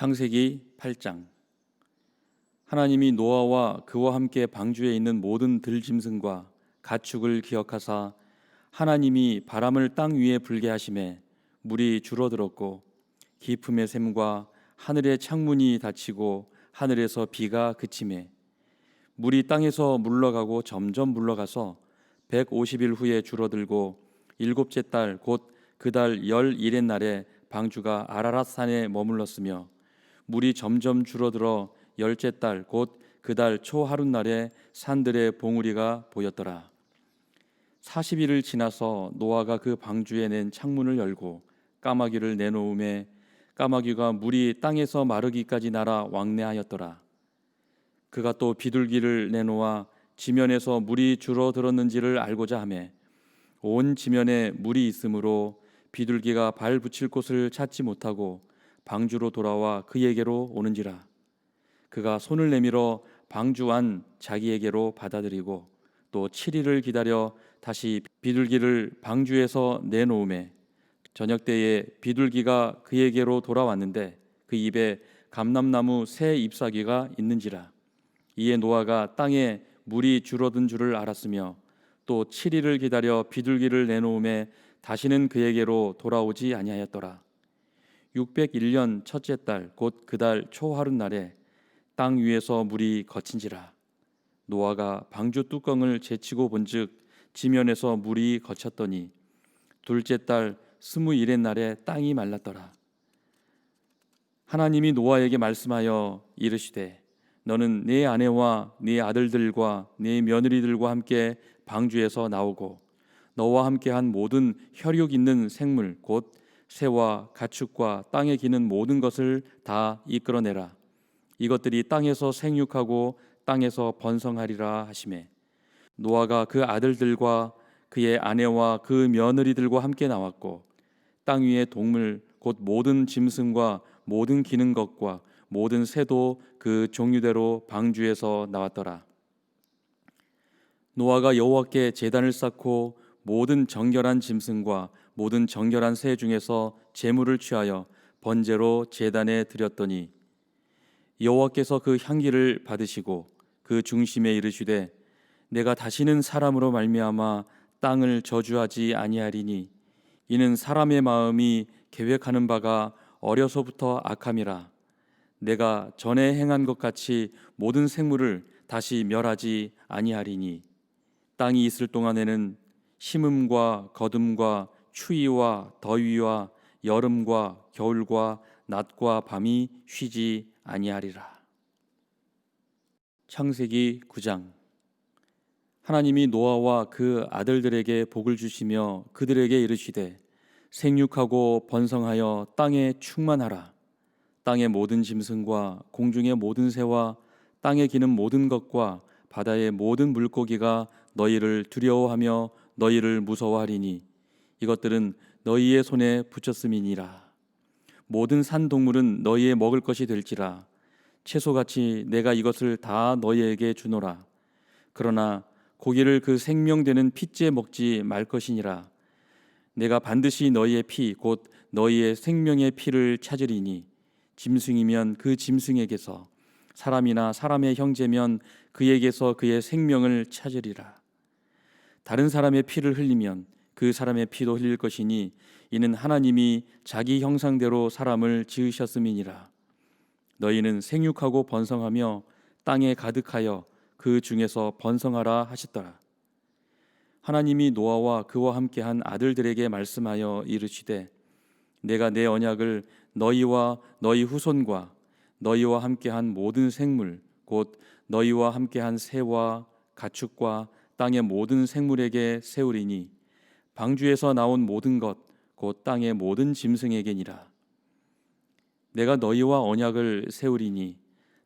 창세기 8장. 하나님이 노아와 그와 함께 방주에 있는 모든 들짐승과 가축을 기억하사 하나님이 바람을 땅 위에 불게 하심에 물이 줄어들었고 깊음의 샘과 하늘의 창문이 닫히고 하늘에서 비가 그침에 물이 땅에서 물러가고 점점 물러가서 150일 후에 줄어들고 일곱째 달 곧 그 달 열일의 날에 방주가 아라랏 산에 머물렀으며 물이 점점 줄어들어 열째 달 곧 그 달 초하룻날에 산들의 봉우리가 보였더라. 40일을 지나서 노아가 그 방주에 낸 창문을 열고 까마귀를 내놓음에 까마귀가 물이 땅에서 마르기까지 날아 왕래하였더라. 그가 또 비둘기를 내놓아 지면에서 물이 줄어들었는지를 알고자 하매 온 지면에 물이 있으므로 비둘기가 발 붙일 곳을 찾지 못하고 방주로 돌아와 그에게로 오는지라. 그가 손을 내밀어 방주 안 자기에게로 받아들이고 또 7일을 기다려 다시 비둘기를 방주에서 내놓음에 저녁 때에 비둘기가 그에게로 돌아왔는데 그 입에 감람나무 새 잎사귀가 있는지라. 이에 노아가 땅에 물이 줄어든 줄을 알았으며 또 7일을 기다려 비둘기를 내놓음에 다시는 그에게로 돌아오지 아니하였더라 601년 첫째 달 곧 그달 초하룻 날에 땅 위에서 물이 거친지라. 노아가 방주 뚜껑을 제치고 본즉 지면에서 물이 거쳤더니 둘째 달 스무일의 날에 땅이 말랐더라. 하나님이 노아에게 말씀하여 이르시되 너는 네 아내와 네 아들들과 네 며느리들과 함께 방주에서 나오고 너와 함께한 모든 혈육 있는 생물 곧 새와 가축과 땅에 기는 모든 것을 다 이끌어내라. 이것들이 땅에서 생육하고 땅에서 번성하리라 하심에 노아가 그 아들들과 그의 아내와 그 며느리들과 함께 나왔고 땅 위의 동물 곧 모든 짐승과 모든 기는 것과 모든 새도 그 종류대로 방주에서 나왔더라. 노아가 여호와께 제단을 쌓고 모든 정결한 짐승과 모든 정결한 새 중에서 제물을 취하여 번제로 제단에 드렸더니 여호와께서 그 향기를 받으시고 그 중심에 이르시되 내가 다시는 사람으로 말미암아 땅을 저주하지 아니하리니 이는 사람의 마음이 계획하는 바가 어려서부터 악함이라. 내가 전에 행한 것 같이 모든 생물을 다시 멸하지 아니하리니 땅이 있을 동안에는 심음과 거둠과 추위와 더위와 여름과 겨울과 낮과 밤이 쉬지 아니하리라. 창세기 9장 하나님이 노아와 그 아들들에게 복을 주시며 그들에게 이르시되 생육하고 번성하여 땅에 충만하라. 땅의 모든 짐승과 공중의 모든 새와 땅에 기는 모든 것과 바다의 모든 물고기가 너희를 두려워하며 너희를 무서워하리니 이것들은 너희의 손에 붙였음이니라. 모든 산 동물은 너희의 먹을 것이 될지라. 채소같이 내가 이것을 다 너희에게 주노라. 그러나 고기를 그 생명되는 핏째 먹지 말 것이니라. 내가 반드시 너희의 피 곧 너희의 생명의 피를 찾으리니 짐승이면 그 짐승에게서 사람이나 사람의 형제면 그에게서 그의 생명을 찾으리라. 다른 사람의 피를 흘리면 그 사람의 피도 흘릴 것이니 이는 하나님이 자기 형상대로 사람을 지으셨음이니라. 너희는 생육하고 번성하며 땅에 가득하여 그 중에서 번성하라 하셨더라. 하나님이 노아와 그와 함께한 아들들에게 말씀하여 이르시되 내가 내 언약을 너희와 너희 후손과 너희와 함께한 모든 생물 곧 너희와 함께한 새와 가축과 땅의 모든 생물에게 세우리니 방주에서 나온 모든 것 곧 땅의 모든 짐승에게니라. 내가 너희와 언약을 세우리니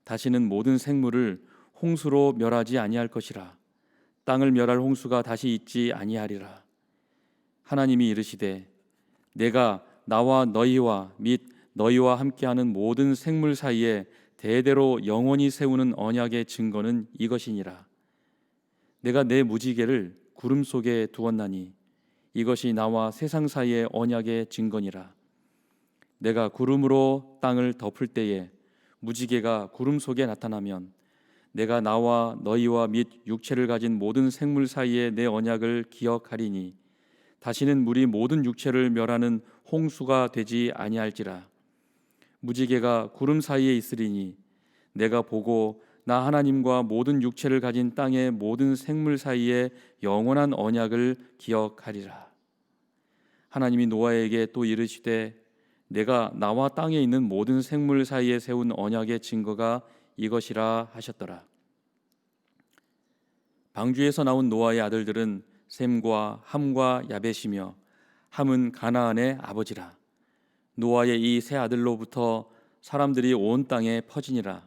다시는 모든 생물을 홍수로 멸하지 아니할 것이라. 땅을 멸할 홍수가 다시 있지 아니하리라. 하나님이 이르시되 내가 나와 너희와 및 너희와 함께하는 모든 생물 사이에 대대로 영원히 세우는 언약의 증거는 이것이니라. 내가 내 무지개를 구름 속에 두었나니 이것이 나와 세상 사이의 언약의 증거니라. 내가 구름으로 땅을 덮을 때에 무지개가 구름 속에 나타나면 내가 나와 너희와 및 육체를 가진 모든 생물 사이에 내 언약을 기억하리니 다시는 물이 모든 육체를 멸하는 홍수가 되지 아니할지라 무지개가 구름 사이에 있으리니 내가 보고 나 하나님과 모든 육체를 가진 땅의 모든 생물 사이에 영원한 언약을 기억하리라 하나님이 노아에게 또 이르시되 내가 나와 땅에 있는 모든 생물 사이에 세운 언약의 증거가 이것이라 하셨더라. 방주에서 나온 노아의 아들들은 셈과 함과 야벳이며 함은 가나안의 아버지라. 노아의 이 세 아들로부터 사람들이 온 땅에 퍼지니라.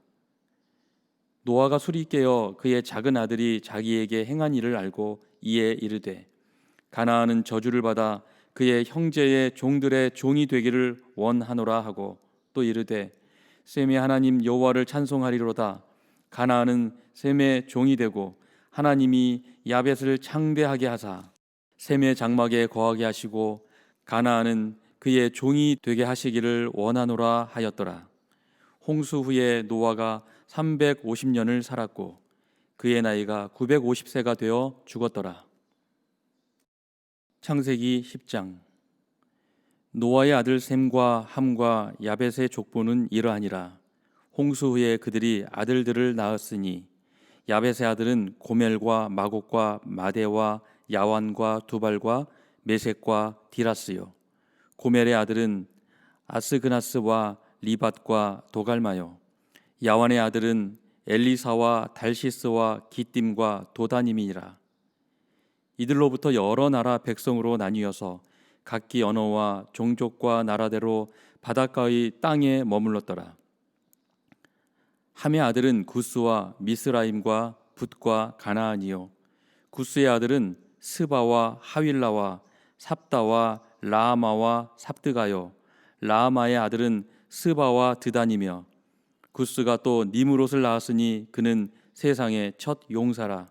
노아가 술이 깨어 그의 작은 아들이 자기에게 행한 일을 알고 이에 이르되 가나안은 저주를 받아 그의 형제의 종들의 종이 되기를 원하노라 하고 또 이르되 셈의 하나님 여호와를 찬송하리로다. 가나안은 셈의 종이 되고 하나님이 야벳을 창대하게 하사 셈의 장막에 거하게 하시고 가나안은 그의 종이 되게 하시기를 원하노라 하였더라. 홍수 후에 노아가 350년을 살았고 그의 나이가 950세가 되어 죽었더라. 창세기 10장. 노아의 아들 셈과 함과 야벳의 족보는 이러하니라. 홍수 후에 그들이 아들들을 낳았으니 야벳의 아들은 고멜과 마곡과 마대와 야완과 두발과 메색과 디라스요. 고멜의 아들은 아스그나스와 리밧과 도갈마요 야완의 아들은 엘리사와 달시스와 기띔과 도다님이니라. 이들로부터 여러 나라 백성으로 나뉘어서 각기 언어와 종족과 나라대로 바닷가의 땅에 머물렀더라. 함의 아들은 구스와 미스라임과 붓과 가나안이요. 구스의 아들은 스바와 하윌라와 삽다와 라아마와 삽드가요. 라아마의 아들은 스바와 드단이며 구스가 또 니무롯을 낳았으니 그는 세상의 첫 용사라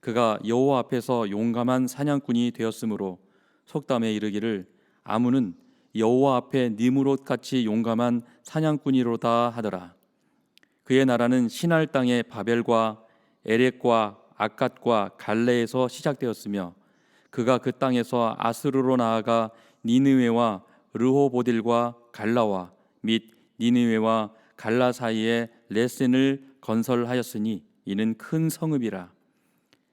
그가 여호와 앞에서 용감한 사냥꾼이 되었으므로 속담에 이르기를 아무는 여호와 앞에 니무롯 같이 용감한 사냥꾼이로다 하더라. 그의 나라는 신할 땅의 바벨과 에렉과 아갓과 갈레에서 시작되었으며 그가 그 땅에서 아스르로 나아가 니느웨와 르호보딜과 갈라와 및 니느웨와 갈라 사이에 레센을 건설하였으니 이는 큰 성읍이라.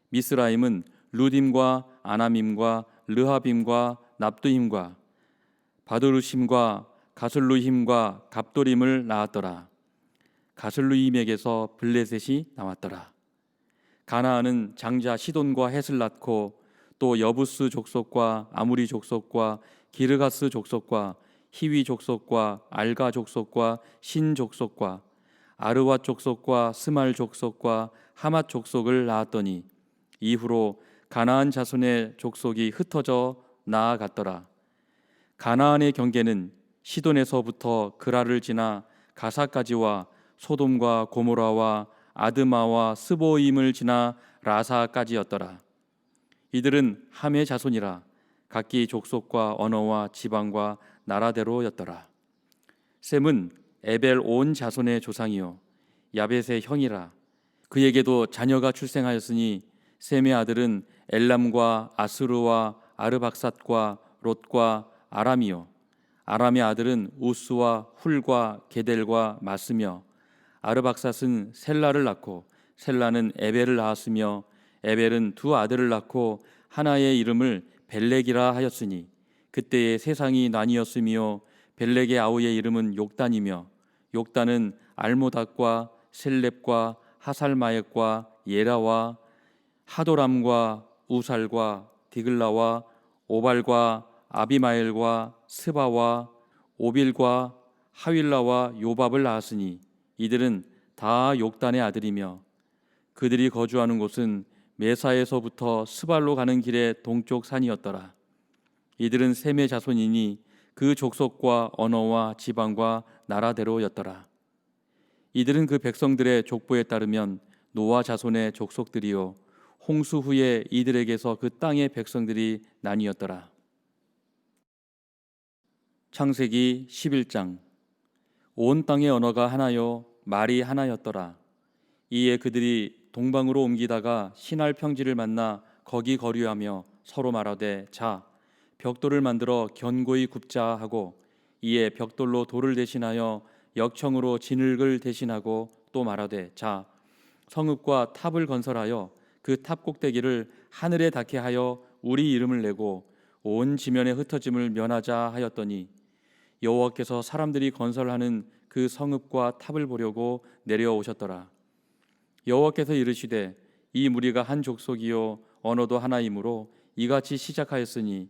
미스라임은 루딤과 아나밈과 르하빔과 납두힘과 바도르심과 가슬루힘과 갑도림을 낳았더라. 가슬루힘에게서 블레셋이 나왔더라. 가나안은 장자 시돈과 헷을 낳고 또 여부스 족속과 아무리 족속과 기르가스 족속과 히위 족속과 알가 족속과 신 족속과 아르와 족속과 스말 족속과 하맛 족속을 낳았더니 이후로 가나안 자손의 족속이 흩어져 나아갔더라. 가나안의 경계는 시돈에서부터 그라를 지나 가사까지와 소돔과 고모라와 아드마와 스보임을 지나 라사까지였더라. 이들은 함의 자손이라 각기 족속과 언어와 지방과 나라대로였더라. 셈은 에벨 온 자손의 조상이요 야벳의 형이라 그에게도 자녀가 출생하였으니 셈의 아들은 엘람과 아스루와 아르박삿과 롯과 아람이요 아람의 아들은 우스와 훌과 게델과 마스며 아르박삿은 셀라를 낳고 셀라는 에벨을 낳았으며 에벨은 두 아들을 낳고 하나의 이름을 벨렉이라 하였으니 그때의 세상이 나뉘었으며 벨렉의 아우의 이름은 욕단이며 욕단은 알모닥과 셀렙과 하살마액과 예라와 하도람과 우살과 디글라와 오발과 아비마엘과 스바와 오빌과 하윌라와 요밥을 낳았으니 이들은 다 욕단의 아들이며 그들이 거주하는 곳은 메사에서부터 스발로 가는 길의 동쪽 산이었더라. 이들은 셈의 자손이니 그 족속과 언어와 지방과 나라대로였더라. 이들은 그 백성들의 족보에 따르면 노아 자손의 족속들이요 홍수 후에 이들에게서 그 땅의 백성들이 나뉘었더라. 창세기 11장 온 땅의 언어가 하나요 말이 하나였더라. 이에 그들이 동방으로 옮기다가 신할 평지를 만나 거기 거류하며 서로 말하되 자 벽돌을 만들어 견고히 굽자 하고 이에 벽돌로 돌을 대신하여 역청으로 진흙을 대신하고 또 말하되 자 성읍과 탑을 건설하여 그 탑 꼭대기를 하늘에 닿게 하여 우리 이름을 내고 온 지면에 흩어짐을 면하자 하였더니 여호와께서 사람들이 건설하는 그 성읍과 탑을 보려고 내려오셨더라. 여호와께서 이르시되 이 무리가 한 족속이요 언어도 하나이므로 이같이 시작하였으니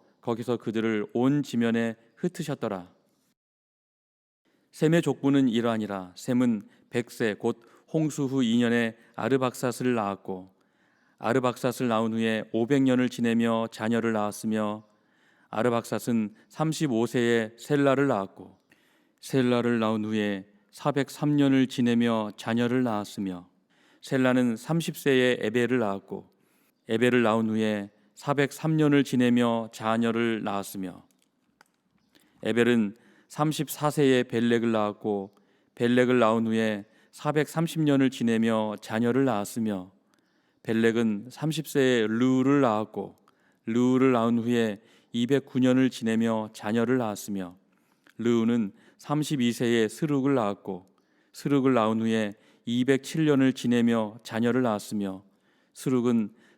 거기서 그들을 온 지면에 흩으셨더라. 셈의 족부는 이러하니라. 셈은 백세 곧 홍수 후 2년에 아르박삿을 낳았고 아르박삿을 낳은 후에 500년을 지내며 자녀를 낳았으며 아르박삿은 35세에 셀라를 낳았고 셀라를 낳은 후에 403년을 지내며 자녀를 낳았으며 셀라는 30세에 에벨을 낳았고 에벨을 낳은 후에 403년을 지내며 자녀를 낳았으며 에벨은 34세에 벨렉을 낳았고 벨렉을 낳은 후에 430년을 지내며 자녀를 낳았으며 벨렉은 30세에 르우를 낳았고 르우를 낳은 후에 209년을 지내며 자녀를 낳았으며 르우는 32세에 스룩을 낳았고 스룩을 낳은 후에 207년을 지내며 자녀를 낳았으며 스룩은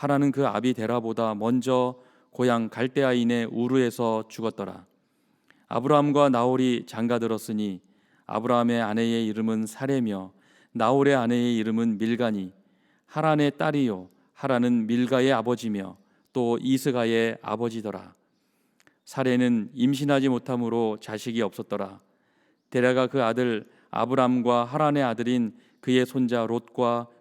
하란은 그 아비 데라보다 먼저 고향 갈대아인의 우르에서 죽었더라. 아브라함과 나홀이 장가들었으니 아브라함의 아내의 이름은 사레며 나홀의 아내의 이름은 밀가니 하란의 딸이요 하란은 밀가의 아버지며 또 이스가의 아버지더라. 사레는 임신하지 못함으로 자식이 없었더라. 데라가 그 아들 아브람과 하란의 아들인 그의 손자 롯과